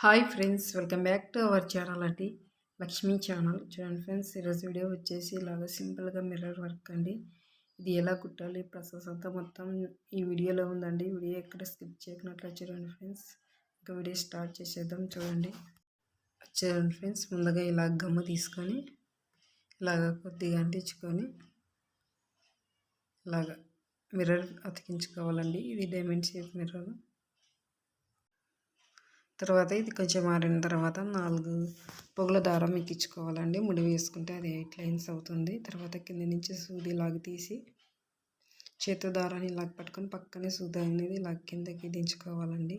Hi friends welcome back to our channel అండి. Lakshmi channel. చూడండి friends ఈరోజు వీడియో వచ్చేసి ఇలాగ సింపుల్గా మిర్రర్ వర్క్ అండి. ఇది ఎలా కుట్టాలి ప్రాసెస్ అంతా మొత్తం ఈ వీడియోలో ఉందండి. వీడియో ఎక్కడ స్కిప్ చేయకున్నట్లు చూడండి ఫ్రెండ్స్. ఇంకా వీడియో స్టార్ట్ చేసేద్దాం చూడండి. చూడండి ఫ్రెండ్స్ ముందుగా ఇలా గమ్మ తీసుకొని ఇలాగ కొద్దిగా అంటించుకొని ఇలాగ మిర్రర్ అతికించుకోవాలండి. ఇది డైమండ్ షేప్ మిర్రర్. తర్వాత ఇది కొంచెం మారిన తర్వాత నాలుగు పొగల దారం ఎక్కించుకోవాలండి. ముడి వేసుకుంటే అది ఎయిట్ లైన్స్ అవుతుంది. తర్వాత కింద నుంచి సూది లాగి తీసి చేతి దారాన్ని ఇలాగ పట్టుకొని పక్కనే సూది అనేది ఇలా కిందకి దించుకోవాలండి.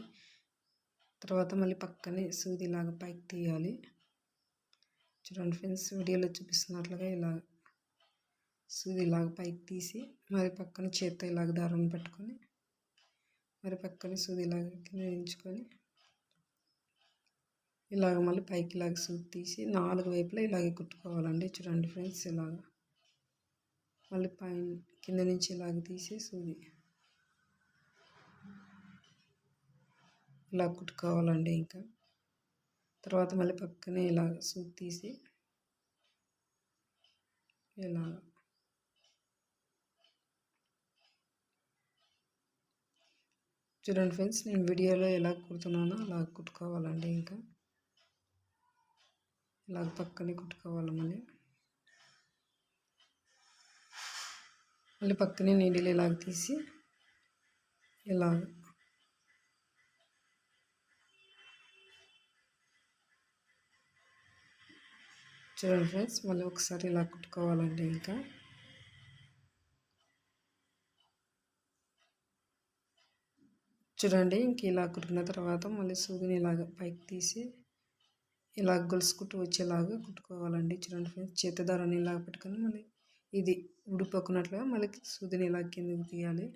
తర్వాత మళ్ళీ పక్కనే సూది లాగా పైకి తీయాలి. చూడండి ఫ్రెండ్స్ వీడియోలో చూపిస్తున్నట్లుగా ఇలా సూది ఇలాగ పైకి తీసి మరి పక్కన చేత్తో ఇలాగ దారం పెట్టుకొని మరి పక్కన సూది లాగా కింద దించుకొని ఇలాగ మళ్ళీ పైకి ఇలాగ సూట్ తీసి నాలుగు వైపులా ఇలాగే కుట్టుకోవాలండి. చూడండి ఫ్రెండ్స్ ఇలాగ. మళ్ళీ పైన కింద నుంచి ఇలాగ తీసి సూది ఇలా కుట్టుకోవాలండి ఇంకా. తర్వాత మళ్ళీ పక్కనే ఇలా సూట్ తీసి ఇలా. చూడండి ఫ్రెండ్స్ నేను వీడియోలో ఎలా కుడుతున్నానో అలా కుట్టుకోవాలండి ఇంకా. ఇలా పక్కనే కుట్టుకోవాలి మళ్ళీ. మళ్ళీ పక్కనే నీడిలు ఇలాగ తీసి ఇలాగ. చూడండి ఫ్రెండ్స్ మళ్ళీ ఒకసారి ఇలా కుట్టుకోవాలండి ఇంకా. చూడండి ఇంక ఇలా కుట్టిన తర్వాత మళ్ళీ సూదిని ఇలాగ పైకి తీసి ఇలా గొలుసుకుంటూ వచ్చేలాగా కుట్టుకోవాలండి. చూడండి ఫ్రెండ్స్ చేతి దారాన్ని పెట్టుకొని మళ్ళీ ఇది ఉడిపోకున్నట్లుగా మళ్ళీ సూదిని ఇలా కిందకి తీయాలి.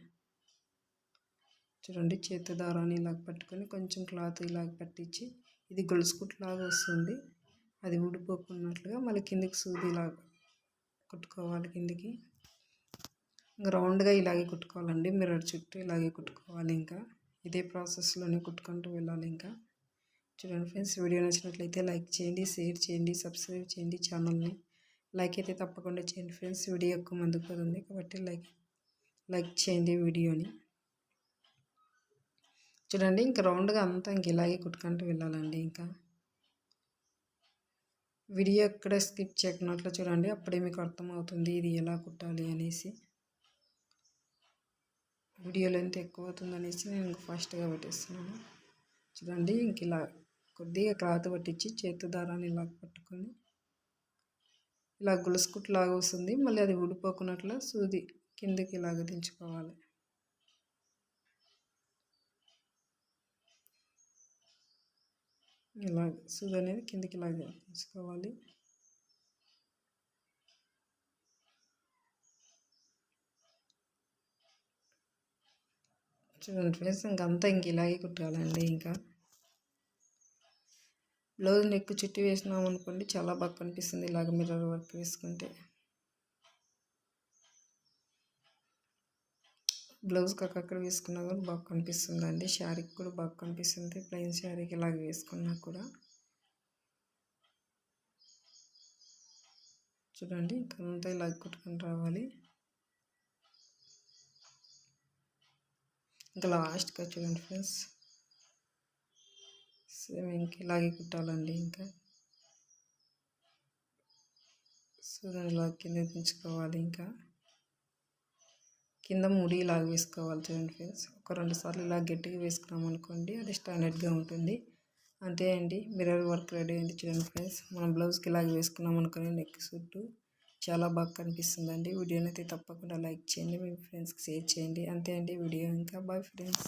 చూడండి చేతి దారాన్ని ఇలాగ పట్టుకొని కొంచెం క్లాత్ ఇలాగ పట్టించి ఇది గొలుసుకుట్లాగా వస్తుంది. అది ఊడిపోకున్నట్లుగా మళ్ళీ కిందికి సూది ఇలా కుట్టుకోవాలి కిందికి. రౌండ్గా ఇలాగే కుట్టుకోవాలండి. మిర్రర్ చుట్టూ ఇలాగే కుట్టుకోవాలి ఇంకా. ఇదే ప్రాసెస్లోనే కుట్టుకుంటూ వెళ్ళాలి ఇంకా. చూడండి ఫ్రెండ్స్ వీడియో నచ్చినట్లయితే లైక్ చేయండి షేర్ చేయండి సబ్స్క్రైబ్ చేయండి ఛానల్ని. లైక్ అయితే తప్పకుండా చేయండి ఫ్రెండ్స్ వీడియో ఎక్కువ మందికి పోతుంది కాబట్టి లైక్ లైక్ చేయండి వీడియోని. చూడండి ఇంకా రౌండ్గా అంతా ఇంక ఇలాగే కుట్టుకుంటూ వెళ్ళాలండి ఇంకా. వీడియో ఎక్కడ స్కిప్ చేయకున్నట్లు చూడండి అప్పుడే మీకు అర్థమవుతుంది ఇది ఎలా కుట్టాలి అనేసి. వీడియోలో ఎంత ఎక్కువ అవుతుంది అనేసి నేను ఫాస్ట్గా పెట్టేస్తున్నాను. చూడండి ఇంక ఇలా కొద్దిగా క్లాత్ పట్టించి చేతి దారాన్ని ఇలా పట్టుకొని ఇలా గులుసుకుట్లాగా వస్తుంది. మళ్ళీ అది ఊడిపోకున్నట్లు సూది కిందకి ఇలాగ దించుకోవాలి. ఇలా సూది అనేది కిందకి ఇలాగ దించుకోవాలి. చూడండి ఫ్రెండ్స్ ఇంకంతా ఇంక ఇలాగే కుట్టాలండి ఇంకా. బ్లౌజ్ నెక్ చుట్టి వేసినాం అనుకోండి చాలా బాగా కనిపిస్తుంది ఇలాగ మిర్రర్ వర్క్ వేసుకుంటే. బ్లౌజ్ అక్కడ వేసుకున్నా కూడా బాగా కనిపిస్తుంది అండి శారీకి కూడా బాగా కనిపిస్తుంది. ప్లెయిన్ శారీకి ఇలాగ వేసుకున్నా కూడా. చూడండి ఇంకంతా ఇలాగ కుట్టుకొని రావాలి. ఇంకా లాస్ట్గా చూడండి ఫ్రెండ్స్. సేమ్ ఇంక ఇలాగే కుట్టాలండి ఇంకా. సో ఇలా కింద దించుకోవాలి ఇంకా. కింద ముడి ఇలాగ వేసుకోవాలి చూడండి ఫ్రెండ్స్. ఒక రెండు సార్లు ఇలా గట్టిగా వేసుకున్నాం అనుకోండి అది స్టాండర్డ్గా ఉంటుంది. అంతే అండి. మిర్రర్ వర్క్ రెడీ అండి చూడండి ఫ్రెండ్స్. మనం బ్లౌజ్కి ఇలాగ వేసుకున్నాం అనుకోని నెక్ చుట్టూ చాలా బాగా కనిపిస్తుందండి. వీడియోనైతే తప్పకుండా లైక్ చేయండి మీ ఫ్రెండ్స్కి షేర్ చేయండి. అంతే అండి. వీడియో ఇంకా. Bye friends.